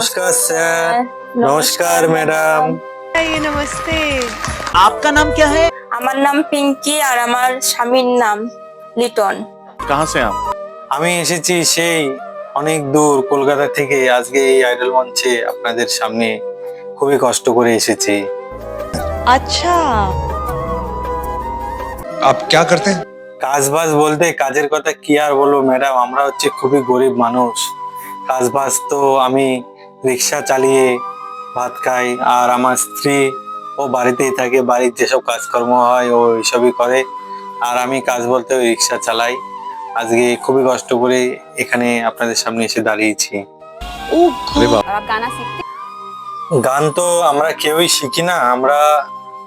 নমস্কার স্যার নমস্কার ম্যাডাম ये नमस्ते आपका नाम क्या है আমার নাম পিঙ্কি আর আমার স্বামীর নাম লিটন कहाँ से आप আমি এসেছি সেই অনেক দূর কলকাতা থেকে আজকে এই আইডল মঞ্চে আপনাদের সামনে খুবই কষ্ট করে এসেছি अच्छा आप क्या करते हैं কাজ বাজ বলতে কাজের কথা কি আর বলবো ম্যাডাম আমরা হচ্ছে খুবই গরিব মানুষ কাজ বাজ তো আমি রিক্সা চালিয়ে ভাত খাই আর আমার স্ত্রী ও বাড়িতেই থাকে বাড়ির যেসব কাজকর্ম হয় ও এইসবই করে। আর আমি কাজ বলতে ওই রিক্সা চালাই। আজকে খুবই কষ্ট করে এখানে আপনাদের সামনে এসে দাঁড়িয়েছি। গান তো আমরা কেউই শিখি না আমরা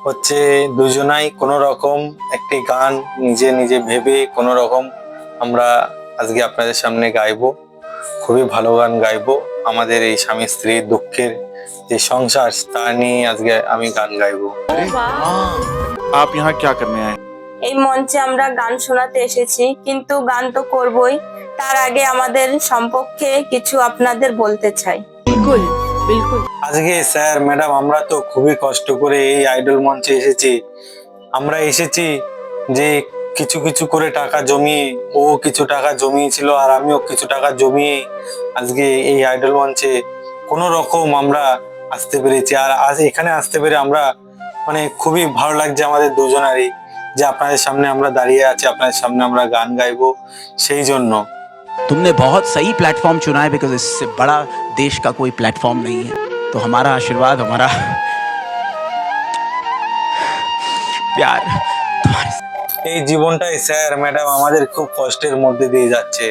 হচ্ছে দুজনাই কোনো রকম একটি গান নিজে নিজে ভেবে কোনো রকম আমরা আজকে আপনাদের সামনে গাইব। খুবই ভালো গান গাইবো। আমাদের এই স্বামী স্ত্রীর দুঃখের যে সংসার তা নিয়ে আজকে আমি গান গাইবো। এই মঞ্চে আমরা গান শোনাতে এসেছি কিন্তু গান তো করবই। তার আগে আমাদের সম্পর্কে কিছু আপনাদের বলতে চাই। আজকে স্যার ম্যাডাম আমরা তো খুবই কষ্ট করে এই আইডল মঞ্চে এসেছি। আমরা এসেছি যে কিছু কিছু করে টাকা জমিয়ে ও কিছু টাকা জমিয়েছিল আর আমিও কিছু টাকা জমিয়ে আজকে এই আইডল মঞ্চে কোনো রকম আমরা আসতে পেরেছি আর আজ এখানে আসতে পেরে আমরা মানে খুবই ভালো লাগছে আমাদের দুজনারই যে আপনাদের সামনে আমরা দাঁড়িয়ে আছি আপনাদের সামনে আমরা গান গাইবো সেই জন্য तुमने बहुत सही प्लेटफॉर्म चुना है बिकॉज इससे बड़ा देश का कोई प्लेटफॉर्म नहीं है तो हमारा आशीर्वाद हमारा प्यार तुम्हारे এই জীবনটাই স্যার ম্যাডাম আমাদের খুব কষ্টের মধ্যে দিয়ে যাচ্ছে।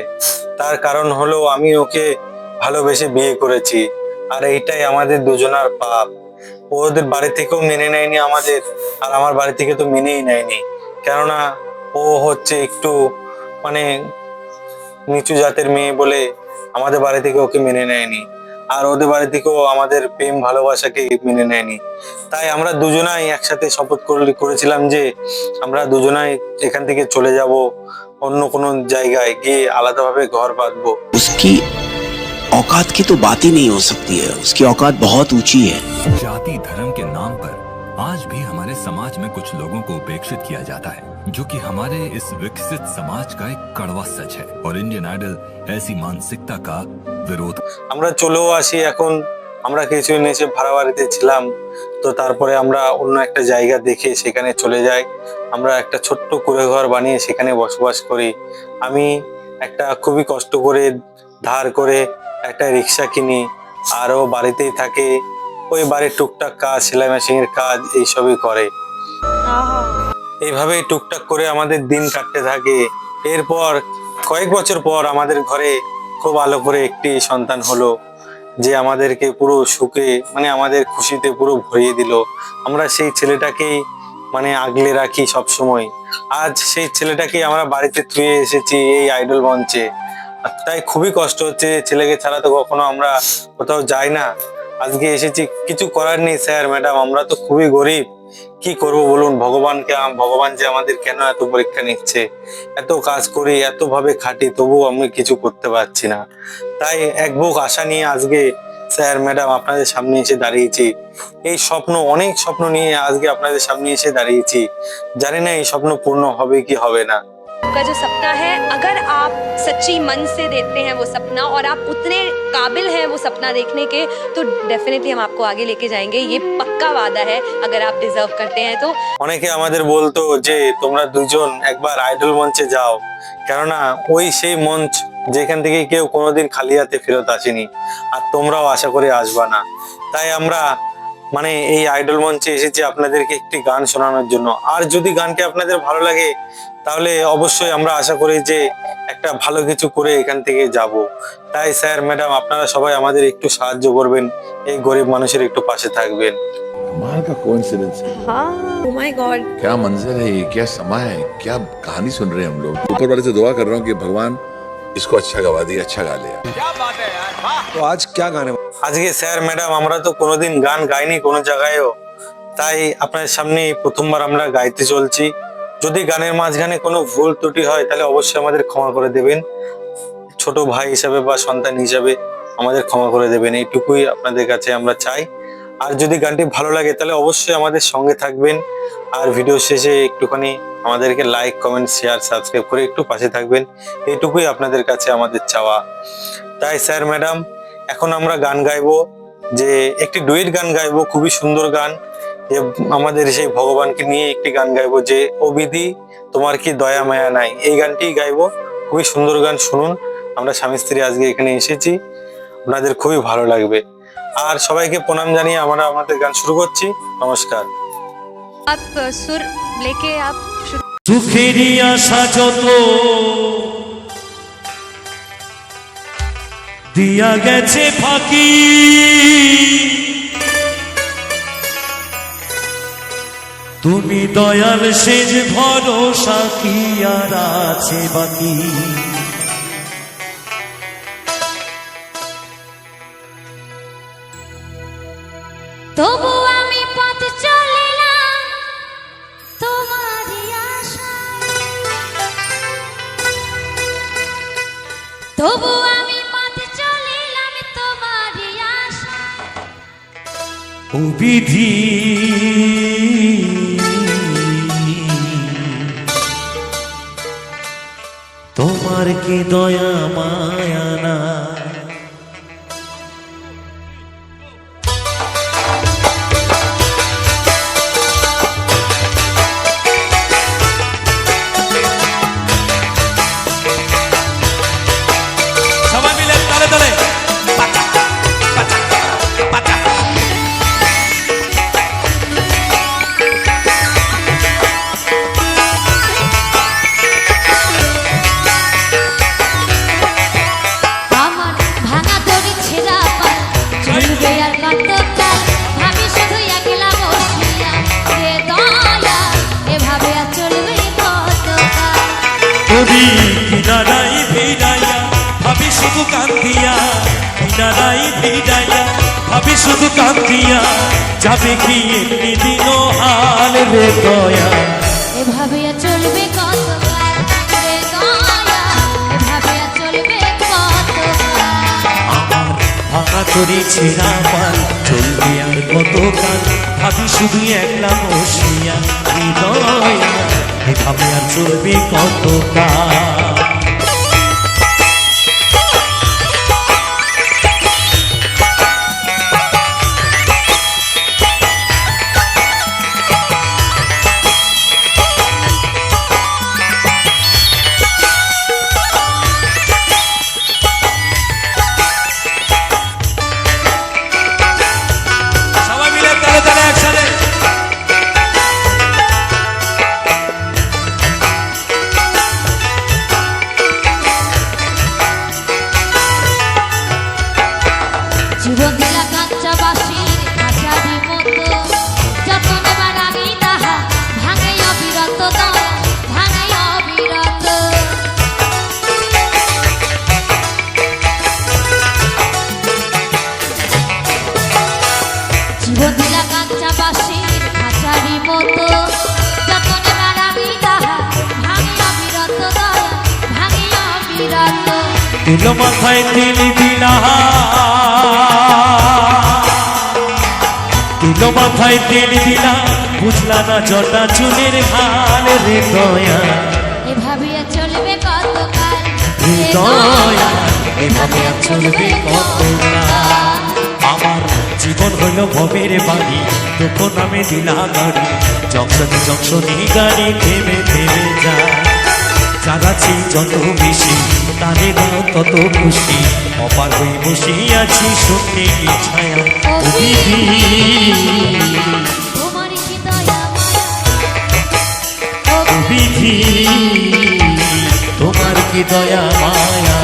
তার কারণ হলো আমি ওকে ভালোবেসে বিয়ে করেছি। আর এইটাই আমাদের দুজনার পাপ। ওদের বাড়ি থেকেও মেনে নেয়নি আমাদের, আর আমার বাড়ি থেকে তো মেনেই নেয়নি। কেননা ও হচ্ছে একটু মানে নিচু জাতের মেয়ে বলে আমাদের বাড়ি থেকে ওকে মেনে নেয়নি। আর ওদের বাড়ি থেকেও আমাদের প্রেম ভালোবাসাকে মেনে নেয়নি তাই আমরা দুজনাই একসাথে শপথ করলে করেছিলাম যে আমরা দুজনাই এখান থেকে চলে যাব অন্য কোনো জায়গায় গিয়ে আলাদাভাবে ঘর বাঁধবো उसकी औकात की तो बात ही नहीं हो सकती है उसकी औकात बहुत ऊंची है जाति धर्म के नाम पर आज भी हमारे समाज में कुछ लोगों को उपेक्षित किया जाता है जो कि हमारे इस विकसित समाज का एक कड़वा सच है और इंडियन आइडल ऐसी मानसिकता का विरोध আমরা চলেও আসি এখন আমরা কিছু এসে ভাড়া বাড়িতে ছিলাম তো তারপরে আমরা অন্য একটা জায়গা দেখে সেখানে চলে যাই আমরা একটা ছোট্ট কুড়ে ঘর বানিয়ে সেখানে বসবাস করি আমি একটা খুবই কষ্ট করে ধার করে একটা রিক্সা কিনি আরও বাড়িতেই থাকে ওই বাড়ির টুকটাক কাজ সেলাই মেশিনের কাজ এইসবই করে। এইভাবে টুকটাক করে আমাদের দিন কাটতে থাকে। এরপর কয়েক বছর পর আমাদের ঘরে খুব আলো করে একটি সন্তান হলো যে আমাদেরকে পুরো সুখে মানে আমাদের খুশিতে পুরো ভরিয়ে দিল। আমরা সেই ছেলেটাকেই মানে আগলে রাখি সব সময় আজ সেই ছেলেটাকেই আমরা বাড়িতে থুয়ে এসেছি এই আইডল মঞ্চে। তাই খুবই কষ্ট হচ্ছে ছেলেকে ছাড়া তো কখনো আমরা কোথাও যাই না। আজকে এসেছি, কিছু করার নেই স্যার, ম্যাডাম, আমরা তো খুবই গরিব। কি করব বলুন? ভগবানকে ভগবান যে আমাদের কেন এত পরীক্ষা নিচ্ছে? এত কাজ করি এত ভাবে খাটি তবু আমি কিছু করতে পারছি না। তাই এক বুক আশা নিয়ে আজকে স্যার, ম্যাডাম, আপনাদের সামনে এসে দাঁড়িয়েছি। এই স্বপ্ন, অনেক স্বপ্ন নিয়ে আজকে আপনাদের সামনে এসে দাঁড়িয়েছি। জানি না এই স্বপ্ন পূর্ণ হবে কি হবে না। का जो सपना है अगर आप सच्ची मन से देखते हैं वो सपना और आप उतने काबिल हैं वो सपना देखने के तो डेफिनेटली हम आपको आगे लेके जाएंगे ये पक्का वादा है अगर आप डिजर्व करते हैं तो অনেকে আমাদের বলতো যে তোমরা দুজন একবার আইডল মঞ্চে যাও কেননা ওই সেই মঞ্চ যেখান থেকে কেউ কোনোদিন খালি হাতে ফেরত আসেনি আর তোমরাও আশা করে আসবা না তাই আমরা মানে এই আইডল মঞ্চে এসেছি আপনাদেরকে একটি গান শোনানোর জন্য আর যদি গানটি আপনাদের ভালো লাগে তাহলে অবশ্যই আমরা আশা করি যে একটা ভালো কিছু করে এখান থেকে যাব তাই স্যার ম্যাডাম আপনারা সবাই আমাদের একটু সাহায্য করবেন এই গরিব মানুষের একটু পাশে থাকবেন कमाल का कोइंसिडेंस हाँ ओ माय गॉड क्या मंजर है ये क्या समा है क्या कहानी सुन रहे हैं हम लोग ऊपर वाले से दुआ कर रहा हूँ कि भगवान इसको अच्छा गवा दिया अच्छा गा लिया तो आज क्या गाने আজকে স্যার ম্যাডাম আমরা তো কোনোদিন গান গাইনি কোনো জায়গায়ও তাই আপনার সামনে এই প্রথমবার আমরা গাইতে চলছি যদি গানের মাঝখানে কোনো ভুল ত্রুটি হয়, তাহলে অবশ্যই আমাদের ক্ষমা করে দেবেন। ছোট ভাই হিসাবে বা সন্তান হিসাবে আমাদের ক্ষমা করে দেবেন। এইটুকুই আপনাদের কাছে আমরা চাই। আর যদি গানটি ভালো লাগে, তাহলে অবশ্যই আমাদের সঙ্গে থাকবেন। আর ভিডিও শেষে একটুখানি আমাদেরকে লাইক কমেন্ট শেয়ার সাবস্ক্রাইব করে একটু পাশে থাকবেন। এইটুকুই আপনাদের কাছে আমাদের চাওয়া। তাই স্যার, ম্যাডাম, এখন আমরা গান গাইবো, যে একটি ডুয়েট গান গাইবো, খুবই সুন্দর গান। যে আমাদের সেই ভগবানকে নিয়ে একটি গান গাইবো যে অবিধি তোমার কি দয়া মায়া নাই? এই গানটি গাইবো। খুবই সুন্দর গান শুনুন। আমরা স্বামী স্ত্রী আজকে এখানে এসেছি। আপনাদের খুবই ভালো লাগবে। আর সবাইকে প্রণাম জানিয়ে আমরা আমাদের গান শুরু করছি। নমস্কার। দিয়া গেছে ফাঁকি। তুমি দয়াল সেজ ভরসা কি আর আছে বাকি? তবু আমি পথ চলিলাম তোমারই তবু আমি পথ চলিলাম তোমারই ও বিধি তোমার কি দয়া মায়া না কিনারাই ভিড়াইয়া ভাবি শুধু কান্দিয়া যাবে কি এমনি দিন হাল রে দয়া। এভাবে চলবে কতকাল কতকাল ভাঙা ছেঁড়া পাল চলবে আর কত কাল ভাবি শুধু একলা বসিয়া হৃদয়া এভাবে আর চলবে কত দিল মাথায় তিল দিলা। দিল মাথায় তিল দিলা বুঝলা না জটা চুলের হাল রে দয়া। এভাবে চলবে কতকাল? হৃদয়া এভাবে চলবে কতকাল? আমার জীবন হইল ভবের বাড়ি তখন আমি দিলা গাড়ি জংশনে জংশনে গাড়ি থেমে থেমে যায়। জাগাছি যত বেশি তারে দাও তত খুশি। অপার হয়ে বসে আছি সত্যি কি ছায়া বিধি তোমার কি দয়া মায়া?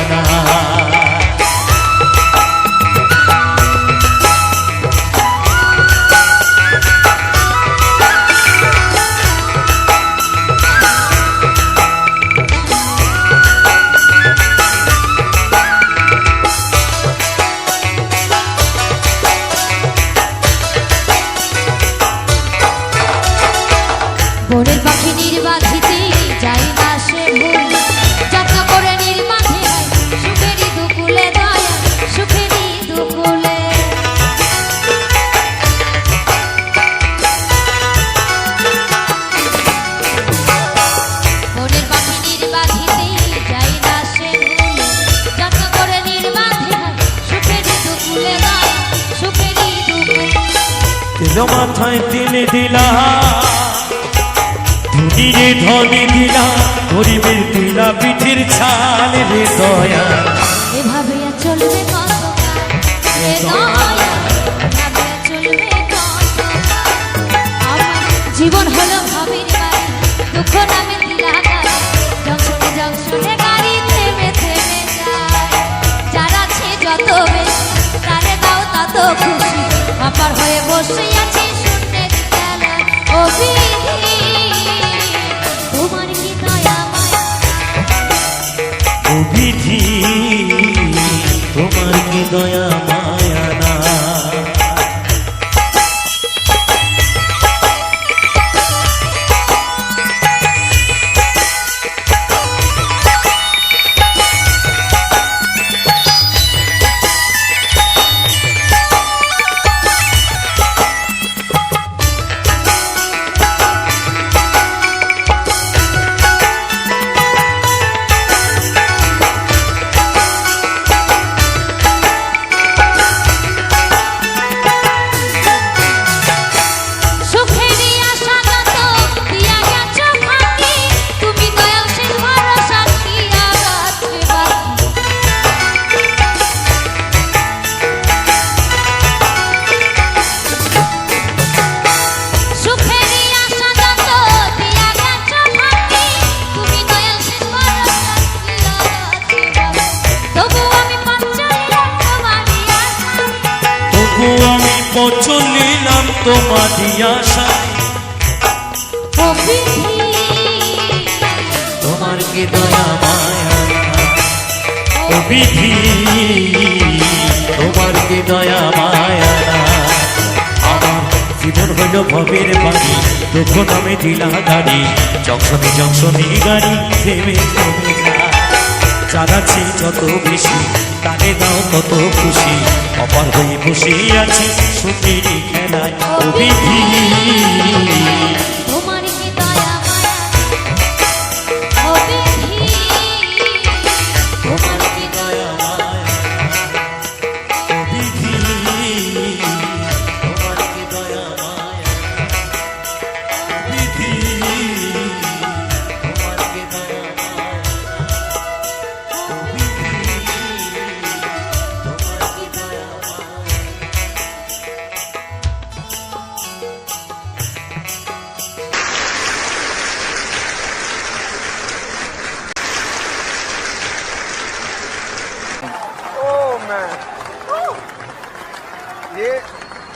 মাথায় দিলে দিলা। ধুনিরে ধনে দিলা, গরিবের দিলা পিঠির ছাল রে দয়া। জীবন হলো ভাবের বাড়ি, দুঃখ নামে জংশনে জংশনে গাড়ি থেমে থেমে যায়। যার যত বেশি তারে দাও তত খুশি। হয়ে বসে তোমার কি দয়া আশায় ও বিধি, তোমার কি দয়া মায়া? ও বিধি তোমার কি দয়া মায়া? আমার জীবন হইল ভবের বাড়ি দুঃখ নামে দিলা গাড়ি জংশনে জংশনে গাড়ি থেমে থেমে যত বেশি তারে দাও তত খুশি। অপার হয়ে বসে আছে সুখেরই খেলায় ও